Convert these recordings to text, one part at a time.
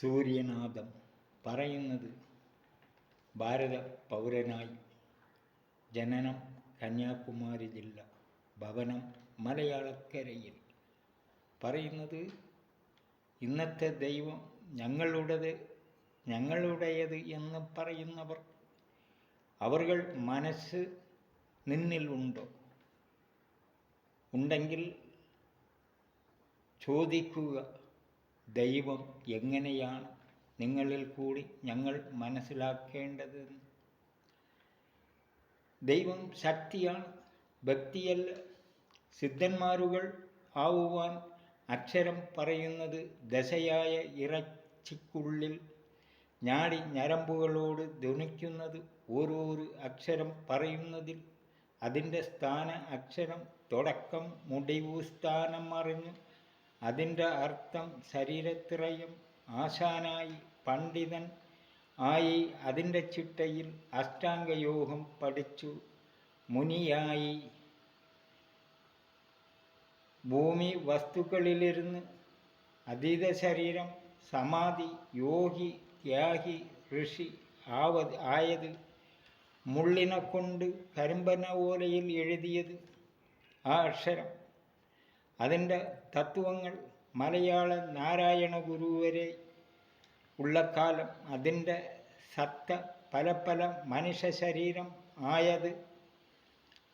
സൂര്യനാഥം പറയുന്നത് ഭാരത പൗരനായി ജനനം കന്യാകുമാരി ജില്ല ഭവനം മലയാളക്കരയിൽ. പറയുന്നത് ഇന്നത്തെ ദൈവം ഞങ്ങളുടേത് ഞങ്ങളുടേത് എന്ന് പറയുന്നവർ അവർകൾ മനസ്സ് നിന്നിലുണ്ടോ ഉണ്ടെങ്കിൽ ചോദിക്കുക. ദൈവം എങ്ങനെയാണ് നിങ്ങളിൽ കൂടി ഞങ്ങൾ മനസ്സിലാക്കേണ്ടത്? ദൈവം ശക്തിയാണ് ഭക്തിയല്ല. സിദ്ധന്മാരുകൾ ആവുവാൻ അക്ഷരം പറയുന്നത് ദശയായ ഇറച്ചിക്കുള്ളിൽ ഞാടി ഞരമ്പുകളോട് ധ്വനിക്കുന്നത് ഓരോരു അക്ഷരം പറയുന്നതിൽ അതിന്റെ സ്ഥാന അക്ഷരം തുടക്കം മുടിവു സ്ഥാനം അറിഞ്ഞു അതിന്റെ അർത്ഥം ശരീരത്തിറയും ആശാനായി പണ്ഡിതൻ ആയി അതിന്റെ ചിട്ടയിൽ അഷ്ടാംഗയോഗം പഠിച്ചു. മുനിയായി ഭൂമി വസ്തുക്കളിലിരുന്ന് അതീത ശരീരം സമാധി യോഗി ത്യാഗി ഋഷി ആവത് ആയത് മുള്ളിനെ കൊണ്ട് കരിമ്പന ഓലയിൽ എഴുതിയത് ആ അക്ഷരം. അതിന്റെ തത്വങ്ങൾ മലയാള നാരായണ ഗുരു വരെ ഉള്ള കാലം അതിന്റെ സത്ത പല പല മനുഷ്യ ശരീരം ആയത്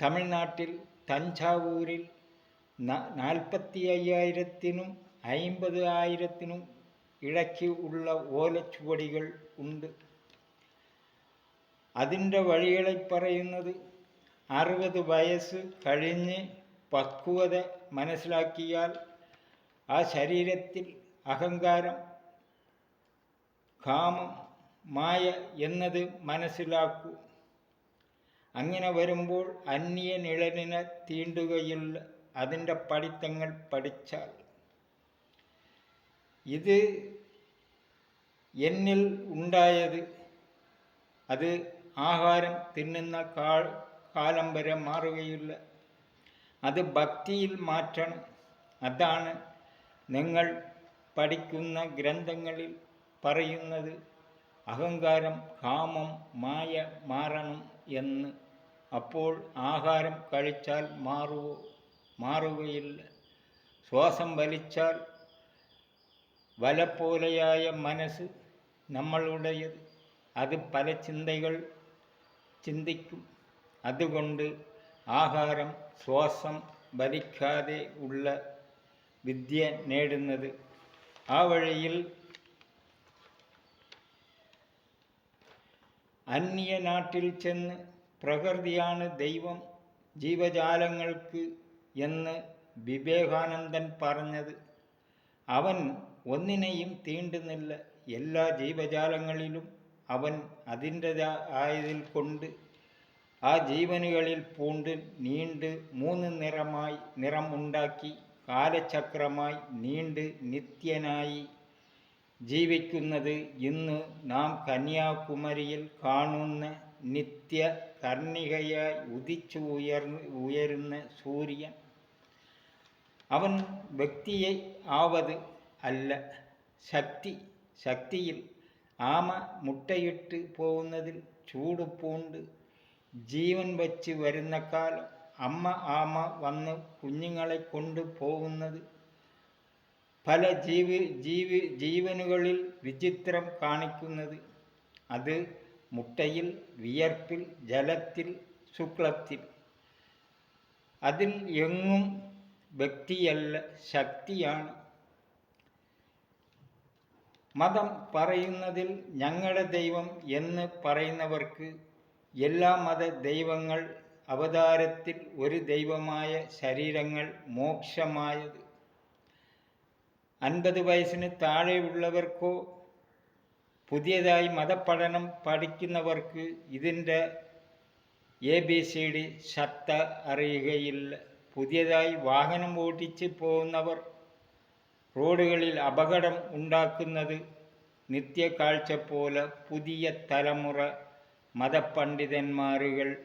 തമിഴ്നാട്ടിൽ തഞ്ചാവൂരിൽ നാൽപ്പത്തി അയ്യായിരത്തിനും അയിമ്പത് ആയിരത്തിനും ഇടയ്ക്ക് ഉള്ള ഓലച്ചുവടികൾ ഉണ്ട്. അതിന്റെ വഴികളെ പറയുന്നത് അറുപത് വയസ്സ് കഴിഞ്ഞ് പക്വത മനസ്സിലാക്കിയാൽ ആ ശരീരത്തിൽ അഹങ്കാരം കാമം മായ എന്നത് മനസ്സിലാക്കൂ. അങ്ങനെ വരുമ്പോൾ അന്യ നിഴലിനെ തീണ്ടുകയുള്ള അതിന്റെ പഠിത്തങ്ങൾ പഠിച്ചാൽ ഇത് എന്നിൽ ഉണ്ടായത് അത് ആഹാരം തിന്നുന്ന കാൾ കാലം വരെ മാറുകയില്ല. അത് ഭക്തിയിൽ മാറ്റണം. അതാണ് നിങ്ങൾ പഠിക്കുന്ന ഗ്രന്ഥങ്ങളിൽ പറയുന്നത്. അഹങ്കാരം കാമം മായ മാറണം എന്ന്. അപ്പോൾ ആഹാരം കഴിച്ചാൽ മാറുവോ മാറുകയില്ല. ശ്വാസം വലിച്ചാൽ വല പോലെയായ മനസ്സ് നമ്മളുടേത്. അത് പല ചിന്തകൾ ചിന്തിക്കും. അതുകൊണ്ട് ആഹാരം ശ്വാസം വലിക്കാതെ ഉള്ള വിദ്യ നേടുന്നത് ആ വഴിയിൽ അന്യ നാട്ടിൽ ചെന്ന് പ്രകൃതിയാണ് ദൈവം ജീവജാലങ്ങൾക്ക് എന്ന് വിവേകാനന്ദൻ പറഞ്ഞത്. അവൻ ഒന്നിനെയും തീണ്ടുന്നില്ല. എല്ലാ ജീവജാലങ്ങളിലും അവൻ അതിന്റെതായതിൽ കൊണ്ട് ആ ജീവനുകളിൽ പൂണ്ട് നീണ്ട് മൂന്ന് നിറമായി നിറം ഉണ്ടാക്കി കാലചക്രമായി നീണ്ട് നിത്യനായി ജീവിക്കുന്നത് ഇന്ന് നാം കന്യാകുമാരിയിൽ കാണുന്ന നിത്യ കർണികയായി ഉദിച്ചു ഉയർന്ന് ഉയരുന്ന സൂര്യൻ. അവൻ വ്യക്തിയെ ആവത് അല്ല ശക്തി ശക്തിയിൽ ആമ മുട്ടയിട്ട് പോകുന്നതിൽ ചൂട് പൂണ്ട് ജീവൻ വച്ച് വരുന്ന കാലം അമ്മ ആമ വന്ന് കുഞ്ഞുങ്ങളെ കൊണ്ടുപോകുന്നത്. പല ജീവി ജീവി ജീവനുകളിൽ വിചിത്രം കാണിക്കുന്നത്. അത് മുട്ടയിൽ വിയർപ്പിൽ ജലത്തിൽ ശുക്ലത്തിൽ. അതിൽ എങ്ങും വ്യക്തിയല്ല ശക്തിയാണ്. മതം പറയുന്നതിൽ ഞങ്ങളുടെ ദൈവം എന്ന് പറയുന്നവർക്ക് എല്ലാ മത ദൈവങ്ങൾ അവതാരത്തിൽ ഒരു ദൈവമായ ശരീരങ്ങൾ മോക്ഷമായത്. അൻപത് വയസ്സിന് താഴെയുള്ളവർക്കോ പുതിയതായി മതപഠനം പഠിക്കുന്നവർക്ക് ഇതിന്റെ എ ബി സി ഡി ശക്ത അറിയുകയില്ല. പുതിയതായി വാഹനം ഓടിച്ച് പോകുന്നവർ റോഡുകളിൽ അപകടം ഉണ്ടാക്കുന്നത് നിത്യകാഴ്ച പോലെ പുതിയ തലമുറ മതപണ്ഡിതന്മാരുകൾ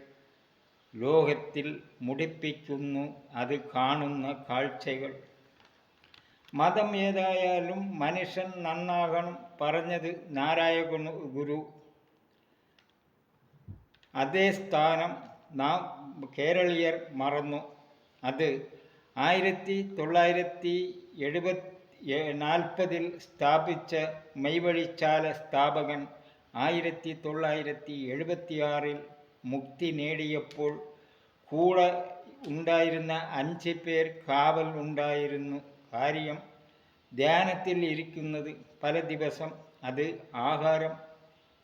ലോകത്തിൽ മുടിപ്പിക്കുന്നു അത് കാണുന്ന കാഴ്ചകൾ. മതം ഏതായാലും മനുഷ്യൻ നന്നാകണം പറഞ്ഞത് നാരായണ ഗുരു. അതേ സ്ഥാനം നാം കേരളീയർ മറന്നു. അത് ആയിരത്തി തൊള്ളായിരത്തി എഴുപത്തി നാൽപ്പതിൽ സ്ഥാപിച്ച മെയ്വഴിച്ചാല സ്ഥാപകൻ ആയിരത്തി തൊള്ളായിരത്തി എഴുപത്തിയാറിൽ മുക്തി നേടിയപ്പോൾ കൂടെ ഉണ്ടായിരുന്ന അഞ്ച് പേർ കാവൽ ഉണ്ടായിരുന്നു. കാര്യം ധ്യാനത്തിൽ ഇരിക്കുന്നത് പല ദിവസം അത് ആഹാരം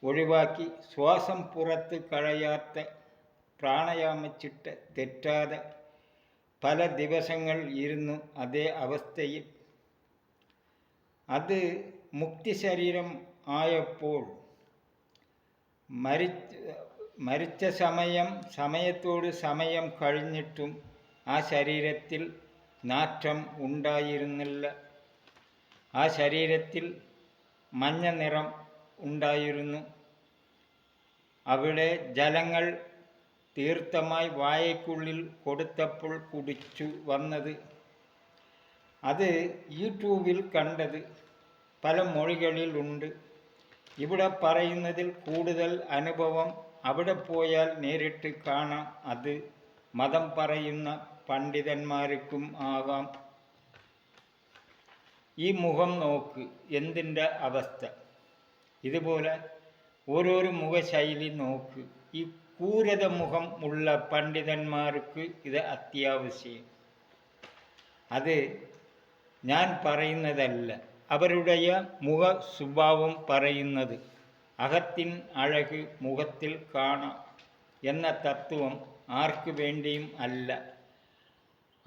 ഒഴിവാക്കി ശ്വാസം പുറത്ത് കളയാത്ത പ്രാണയാമച്ചിട്ട് തെറ്റാതെ പല ദിവസങ്ങൾ ഇരുന്നു അതേ അവസ്ഥയിൽ. അത് മുക്തി ശരീരം ആയപ്പോൾ മരിച്ച മരിച്ച സമയം സമയത്തോട് സമയം കഴിഞ്ഞിട്ടും ആ ശരീരത്തിൽ നാറ്റം ഉണ്ടായിരുന്നില്ല. ആ ശരീരത്തിൽ മഞ്ഞ നിറം ഉണ്ടായിരുന്നു. അവിടെ ജലങ്ങൾ തീർത്ഥമായി വായയ്ക്കുള്ളിൽ കൊടുത്തപ്പോൾ കുടിച്ചു വന്നത്. അത് യൂട്യൂബിൽ കണ്ടത് പല മൊഴികളിലുണ്ട്. ഇവിടെ പറയുന്നതിൽ കൂടുതൽ അനുഭവം അവിടെ പോയാൽ നേരിട്ട് കാണാം. അത് മതം പറയുന്ന പണ്ഡിതന്മാർക്കും ആകാം ഈ മുഖം നോക്ക് എന്തിന്റെ അവസ്ഥ? ഇതുപോലെ ഓരോരോ മുഖശൈലി നോക്ക്. ഈ ക്രൂരത മുഖം ഉള്ള പണ്ഡിതന്മാർക്ക് ഇത് അത്യാവശ്യം. അത് ഞാൻ പറയുന്നതല്ല. അവരുടെ മുഖ സ്വഭാവം പറയുന്നത് അകത്തിൻ അഴക് മുഖത്തിൽ കാണാം എന്ന തത്വം ആർക്കു വേണ്ടിയും അല്ല.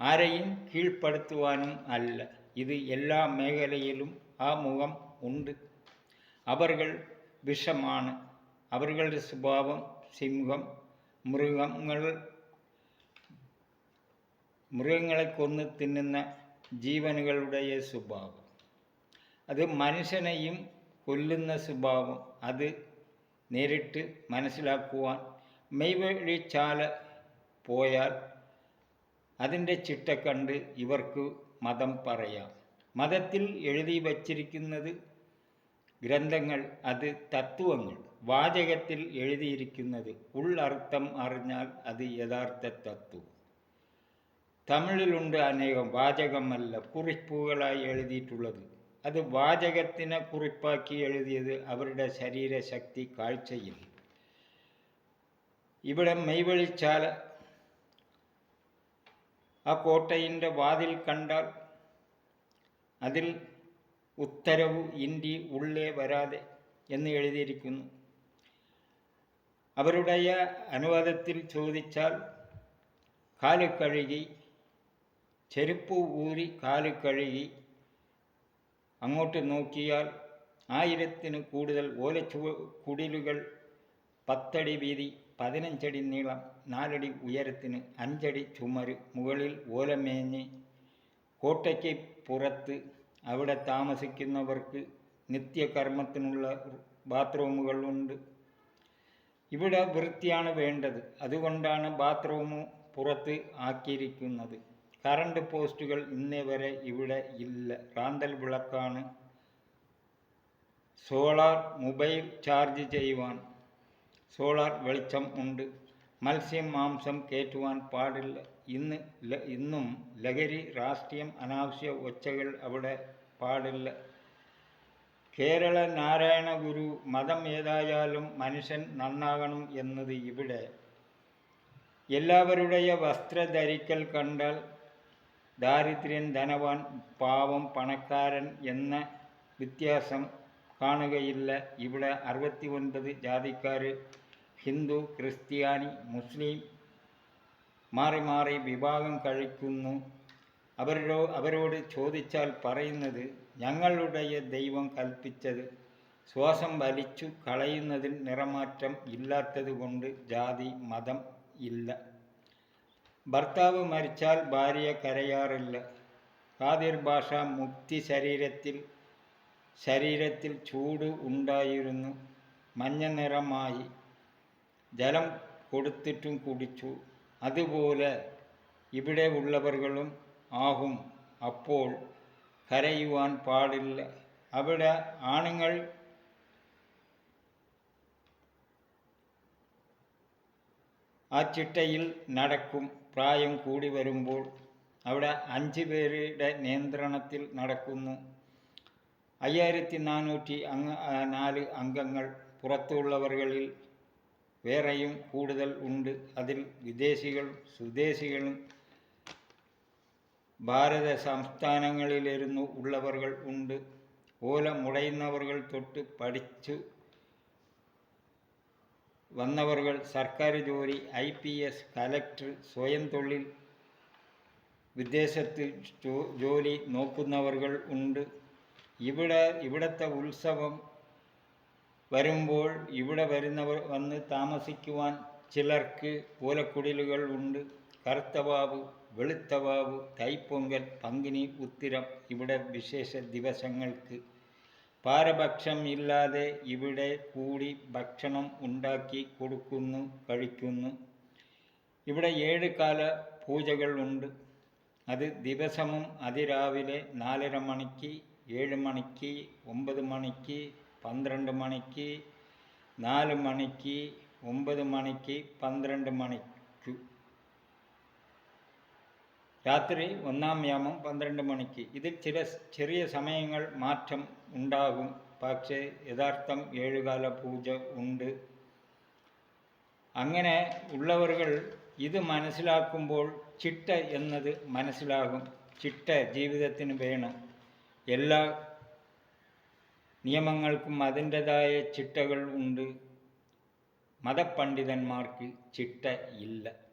ആരെയും കീഴ്പ്പെടുത്തുവാനും അല്ല. ഇത് എല്ലാ മേഖലയിലും ആ മുഖം ഉണ്ട്. അവർ വിഷമാണ്. അവരുടെ സ്വഭാവം സിംഹം. മൃഗങ്ങൾ മൃഗങ്ങളെ കൊന്ന് തിന്നുന്ന ജീവനുകളുടെ സ്വഭാവം. അത് മനുഷ്യനെയും കൊല്ലുന്ന സ്വഭാവം അത് നേരിട്ട് മനസ്സിലാക്കുവാൻ മെയ്വഴിച്ചാല പോയാൽ അതിന്റെ ചിട്ട കണ്ട് ഇവർക്ക് മതം പറയാം. മതത്തിൽ എഴുതി വച്ചിരിക്കുന്നത് ഗ്രന്ഥങ്ങൾ അത് തത്വങ്ങൾ. വാചകത്തിൽ എഴുതിയിരിക്കുന്നത് ഉള്ളർത്ഥം അറിഞ്ഞാൽ അത് യഥാർത്ഥ തത്വം. തമിഴിലുണ്ട് അനേകം വാചകമല്ല കുറിപ്പുകളായി എഴുതിയിട്ടുള്ളത്. അത് വാചകത്തിനെ കുറിപ്പാക്കി എഴുതിയത് അവരുടെ ശരീരശക്തി കാഴ്ചയിൽ ഇവിടെ മെയ്വഴിച്ചാല ആ കോട്ടയിന്റെ വാതിൽ കണ്ടാൽ അതിൽ ഉത്തരവ് ഇന്ത്യ ഉള്ളേ വരാതെ എന്ന് എഴുതിയിരിക്കുന്നു അവരുടെ അനുവാദത്തിൽ ചോദിച്ചാൽ കാൽ കഴുകി ചെരുപ്പ് ഊരി കാൽ കഴുകി അങ്ങോട്ട് നോക്കിയാൽ ആയിരത്തിന് കൂടുതൽ ഓലച്ചു കുടിലുകൾ പത്തടി വീതി പതിനഞ്ചടി നീളം നാലടി ഉയരത്തിന് അഞ്ചടി ചുമര് മുകളിൽ ഓലമേഞ്ഞ് കോട്ടയ്ക്ക് പുറത്ത് അവിടെ താമസിക്കുന്നവർക്ക് നിത്യകർമ്മത്തിനുള്ള ബാത്റൂമുകളുണ്ട് ഇവിടെ വൃത്തിയാണ് വേണ്ടത്. അതുകൊണ്ടാണ് ബാത്റൂം പുറത്ത് ആക്കിയിരിക്കുന്നത്. കറണ്ട് പോസ്റ്റുകൾ ഇന്നേ വരെ ഇവിടെ ഇല്ല. റാന്തൽ വിളക്കാണ്. സോളാർ മൊബൈൽ ചാർജ് ചെയ്യുവാൻ സോളാർ വെളിച്ചം ഉണ്ട്. മത്സ്യം മാംസം കയറ്റുവാൻ പാടില്ല. ഇന്ന് ഇന്നും ലഹരി രാഷ്ട്രീയം അനാവശ്യ ഒച്ചകൾ അവിടെ പാടില്ല. കേരള നാരായണ ഗുരു മതം ഏതായാലും മനുഷ്യൻ നന്നാകണം എന്നത് ഇവിടെ. എല്ലാവരുടെയും വസ്ത്രധരിക്കൽ കണ്ടാൽ ദാരിദ്ര്യൻ ധനവാൻ പാവം പണക്കാരൻ എന്ന വ്യത്യാസം കാണുകയില്ല. ഇവിടെ അറുപത്തി ഒൻപത് ജാതിക്കാർ ഹിന്ദു ക്രിസ്ത്യാനി മുസ്ലിം മാറി മാറി വിഭാഗം കഴിക്കുന്നു. അവരോ അവരോട് ചോദിച്ചാൽ പറയുന്നത് ഞങ്ങളുടെ ദൈവം കൽപ്പിച്ചത് ശ്വാസം വലിച്ചു കളയുന്നതിൽ നിറമാറ്റം ഇല്ലാത്തതുകൊണ്ട് ജാതി മതം ഇല്ല. ഭർത്താവ് മരിച്ചാൽ ഭാര്യ കരയാറില്ല. ഖാദിർ ഭാഷ മുക്തി ശരീരത്തിൽ ശരീരത്തിൽ ചൂട് ഉണ്ടായിരുന്നു. മഞ്ഞ നിറമായി ജലം കൊടുത്തിട്ടും കുടിച്ചു. അതുപോലെ ഇവിടെ ഉള്ളവർകളും ആകും അപ്പോൾ കരയുവാൻ പാടില്ല. അവിടെ ആണുങ്ങൾ ആ ചിട്ടയിൽ നടക്കും. പ്രായം കൂടി വരുമ്പോൾ അവിടെ അഞ്ച് പേരുടെ നിയന്ത്രണത്തിൽ നടക്കുന്നു. അയ്യായിരത്തി നാനൂറ്റി അംഗ നാല് അംഗങ്ങൾ പുറത്തുള്ളവരുകളിൽ വേറെയും കൂടുതൽ ഉണ്ട്. അതിൽ വിദേശികളും സ്വദേശികളും ഭാരത സംസ്ഥാനങ്ങളിലിരുന്നു ഉള്ളവர்கள் ഉണ്ട്. ഓല മുടയുന്നവர்கள் തൊട്ട് പഠിച്ചു വന്നവർകൾ സർക്കാർ ജോലി ഐ പി എസ് കലക്ടർ സ്വയം തൊഴിൽ വിദേശത്തിൽ ജോലി നോക്കുന്നവർകൾ ഉണ്ട്. ഇവിടെ ഇവിടുത്തെ ഉത്സവം വരുമ്പോൾ ഇവിടെ വരുന്നവർ വന്ന് താമസിക്കുവാൻ ചിലർക്ക് ഓലക്കുടിലുകൾ ഉണ്ട്. കറുത്തവാവ് വെളുത്തവാവ് തൈപ്പൊങ്കൽ പങ്കിനി ഉത്തിരം ഇവിടെ വിശേഷ ദിവസങ്ങൾക്ക് പാരഭക്ഷം ഇല്ലാതെ ഇവിടെ കൂടി ഭക്ഷണം ഉണ്ടാക്കി കൊടുക്കുന്നു കഴിക്കുന്നു. ഇവിടെ ഏഴ് കാല പൂജകൾ ഉണ്ട്. അത് ദിവസവും അതിരാവിലെ നാലര മണിക്ക് ഏഴ് മണിക്ക് ഒമ്പത് മണിക്ക് പന്ത്രണ്ട് മണിക്ക് നാല് മണിക്ക് ഒമ്പത് മണിക്ക് പന്ത്രണ്ട് മണിക്ക്. രാത്രി ഒന്നാം യാമം പന്ത്രണ്ട് മണിക്ക്. ഇതിൽ ചില ചെറിയ സമയങ്ങൾ മാറ്റം ഉണ്ടാകും. പക്ഷേ യഥാർത്ഥം ഏഴുകാല പൂജ ഉണ്ട്. അങ്ങനെ ഉള്ളവர்கள் ഇത് മനസ്സിലാക്കുമ്പോൾ ചിട്ട എന്നത് മനസ്സിലാകും. ചിട്ട ജീവിതത്തിന് വേണം. എല്ലാ നിയമങ്ങൾക്കും അതിന്റെതായ ചിട്ടകൾ ഉണ്ട്. മതപണ്ഡിതന്മാർക്ക് ചിട്ട ഇല്ല.